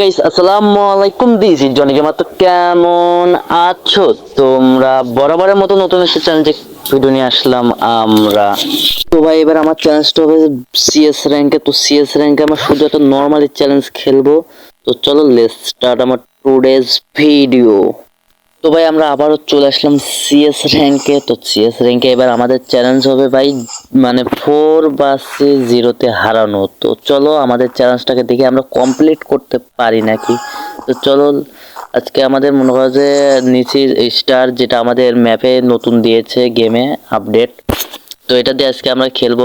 Guys আসসালামু আলাইকুম this জনিকে মাত্র কেমন আছো তোমরা? বরাবরের মতো নতুন একটা চ্যানেলে ভিডিও নিয়ে আসলাম আমরা। তো ভাই, এবার আমার চ্যালেঞ্জটা হবে সিএস র্যাঙ্কে তো সিএস র্যাঙ্কে আমরা শুধু একটা নর্মালি চ্যালেঞ্জ খেলব। তো চলো লেটস স্টার্ট আমার টুডেজ ভিডিও তো ভাই, আমরা আবারও চলে আসলাম সিএস র্যাঙ্কে তো সিএস র্যাঙ্কে এবার আমাদের চ্যালেঞ্জ হবে ভাই মানে ফোর বাসে জিরোতে হারানো। তো চলো, আমাদের চ্যালেঞ্জটাকে দেখে আমরা কমপ্লিট করতে পারি নাকি? তো চলো, আজকে আমাদের মনে করো যে নিচে স্টার যেটা আমাদের ম্যাপে নতুন দিয়েছে গেমে আপডেট তো এটা দিয়ে আজকে আমরা খেলব।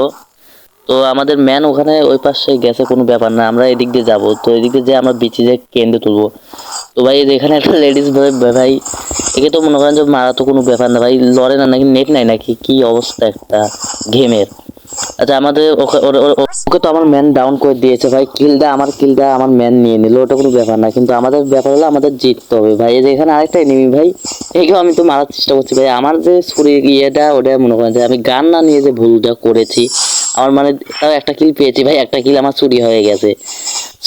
তো আমাদের ম্যান ওখানে ওই পাশে গেছে, কোনো ব্যাপার না, আমরা এদিক দিয়ে যাব। তো এদিক দিয়ে যে আমরা বিচে যে কেন্দ্রে তুলবো। তো ভাই এখানে একটা লেডিস ভাই একে তো মনে করেন যে মারা তো কোনো ব্যাপার না। ভাই, লড়ে না, নাকি নেট নাই নাকি? কি অবস্থা একটা গেমের আচ্ছা আমাদের ওকে ওকে তো আমার ম্যান ডাউন করে দিয়েছে ভাই। কিলটা আমার কিলটা আমার ম্যান নিয়ে নিল। ওটা কোনো ব্যাপার না, কিন্তু আমাদের ব্যাপার হলো আমাদের জিততে হবে ভাই। এই যে এখানে আরেকটাই নিবি ভাই এইগুলো আমি তো মারার চেষ্টা করছি ভাই। আমার যে ছুরি ইয়েটা, ওটা মনে করেন যে আমি গান না নিয়ে যে ভুলটা করেছি, আমার মানে তাও একটা কিল পেয়েছি ভাই, একটা কিল আমার চুরি হয়ে গেছে।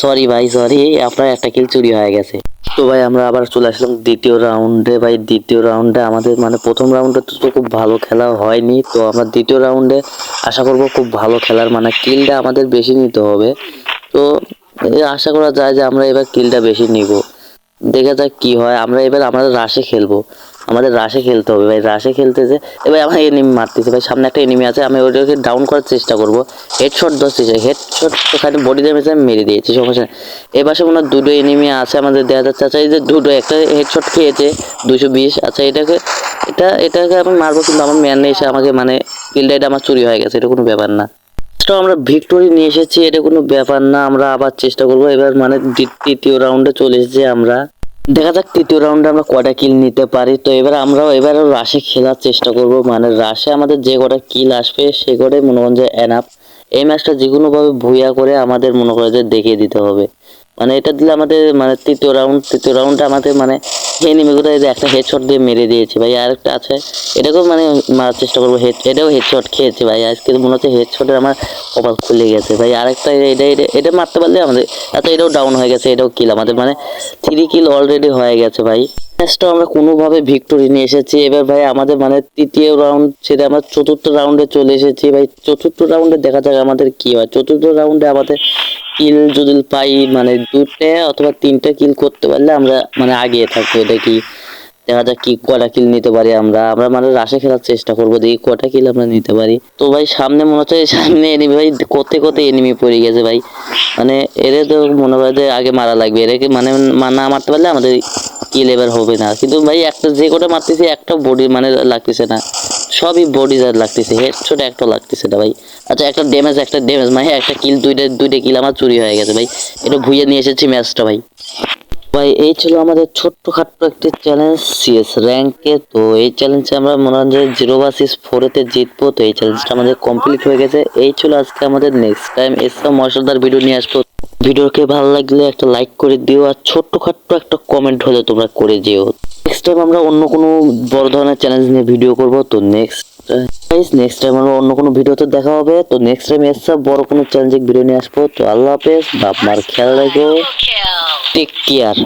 সরি ভাই সরি আপনার একটা কিল চুরি হয়ে গেছে। তো ভাই, আমরা আবার চলে আসলাম দ্বিতীয় রাউন্ডে ভাই, দ্বিতীয় রাউন্ডে আমাদের মানে প্রথম রাউন্ডে তো খুব ভালো খেলা হয়নি, তো আমরা দ্বিতীয় রাউন্ডে আশা করব খুব ভালো খেলার মানে কিলটা আমাদের বেশি নিতে হবে। তো আশা করা যায় যে আমরা এবার কিলটা বেশি নিব। দেখা যাক কি হয়, আমরা এবার আমাদের রাশে খেলব। আমাদের রাশে খেলতে হবে ভাই রাশে খেলতে যে এবার আমার এনিমি মারতেছে ভাই, সামনে একটা এনিমি আছে, আমি ওটাকে ডাউন করার চেষ্টা করব। হেডশট চাই হেডশট ওখানে বডি ড্যামেজ আমি মেরে দিয়েছি, সমস্যা এ পাশে মনে হয় দুটো এনিমি আছে আমাদের, দেখা যাচ্ছে। আচ্ছা এই যে দুটো, একটা হেডশট খেয়েছে, দুশো বিশ। আচ্ছা এটাকে, এটা, এটাকে আমি মারবো কিন্তু আমার ম্যান এসে আমাকে মানে কিলটা আমার চুরি হয়ে গেছে, এটা কোনো ব্যাপার না। তো আমরা ভিক্টোরি নিয়ে এসেছি, এটা কোনো ব্যাপার না, আমরা আবার চেষ্টা করব। এবার মানে তৃতীয় রাউন্ডে চলে এসেছি আমরা। দেখা যাক তৃতীয় রাউন্ডে আমরা কটা কিল নিতে পারি। তো এবার আমরাও এবার রাশে খেলার চেষ্টা করব। মানে রাশে আমাদের যে কটা কিল আসবে, সে কটাই মনে করেন যে এনাফ এই ম্যাচটা যে কোনোভাবে ভুইয়া করে আমাদের মনে করে যে দেখিয়ে দিতে হবে। মানে এটা দিলে আমাদের মানে তৃতীয় রাউন্ড তৃতীয় রাউন্ডটা আমাদের মানে এনিমিগুলো একটা হেডশট দিয়ে মেরে দিয়েছে ভাই। আর একটা আছে, এটাকেও মানে মারার চেষ্টা করব। হেড এটাও হেডশট খেয়েছে ভাই। আজকে মনে হচ্ছে হেডশটের আমার কপাল খুলে গেছে ভাই। আরেকটা এটা এটা এটা মারতে পারলে আমাদের আচ্ছা এটাও ডাউন হয়ে গেছে, এটাও কিল আমাদের মানে থ্রি কিল অলরেডি হয়ে গেছে ভাই। ম্যাচটা আমরা কোনোভাবে ভিক্টোরি নিয়ে এসেছি। এবার ভাই আমাদের মানে তৃতীয় রাউন্ড ছেড়ে আমরা চতুর্থ রাউন্ডে চলে এসেছি। ভাই চতুর্থ রাউন্ডে দেখা যাক আমাদের কি হয়। চতুর্থ রাউন্ডে আমাদের কিল যদি পাই মানে দুটো অথবা তিনটে কিল করতে পারলে আমরা মানে আগিয়ে থাকব। কি দেখা যাক কি কটা কিল নিতে পারি আমরা। আমরা মানে রাশে খেলার চেষ্টা করব, দেখি কটা কিল আমরা নিতে পারি। তো ভাই সামনে মনে হচ্ছে সামনে এনিমি ভাই কোতে কোতে এনিমি পড়ে গেছে ভাই। মানে এরে তো মনে হয় যে আগে মারা লাগবে। এরাকে মানে না মারতে পারলে আমাদের কিল এবার হবে না। কিন্তু ভাই, একটা যে কটা মারতেছে, একটা বডি মানে লাগতেছে না। সবই বডি যার লাগতেছে হেডশট একটা লাগতেছে না ভাই। আচ্ছা একটা ড্যামেজ একটা ড্যামেজ মানে একটা কিল দুইটা দুইটা কিল আমার চুরি হয়ে গেছে ভাই। এটা ভুইয়ে নিয়ে এসেছি ম্যাচটা ভাই। ভাই, এই ছিল আমাদের ছোট্ট খাট্ট একটি চ্যালেঞ্জ সিএস র্যাঙ্কে তো এই চ্যালেঞ্জে আমরা মনে হয় যে জিরো ভার্সেস ফোরেতে জিতবো। তো এই চ্যালেঞ্জটা আমাদের কমপ্লিট হয়ে গেছে। এই ছিল আজকে আমাদের নেক্সট টাইম এসব মশলাদার ভিডিও নিয়ে আসব। ভিডিওকে ভালো লাগলে একটা লাইক করে দিও আর ছোট্টখাট্ট একটা কমেন্ট হলে তোমরা করে যেও। নেক্সট টাইম আমরা অন্য কোনো বড় ধরনের চ্যালেঞ্জ নিয়ে ভিডিও করব, তো নেক্সট গাইস নেক্সট টাইম আমরা অন্য কোনো ভিডিওতে দেখা হবে, তো নেক্সট টাইম এসে বড় কোনো চ্যালেঞ্জিং ভিডিও নিয়ে আসব। তো আল্লাহ হাফেজ, বাপ মার খেয়াল রাখো। Take care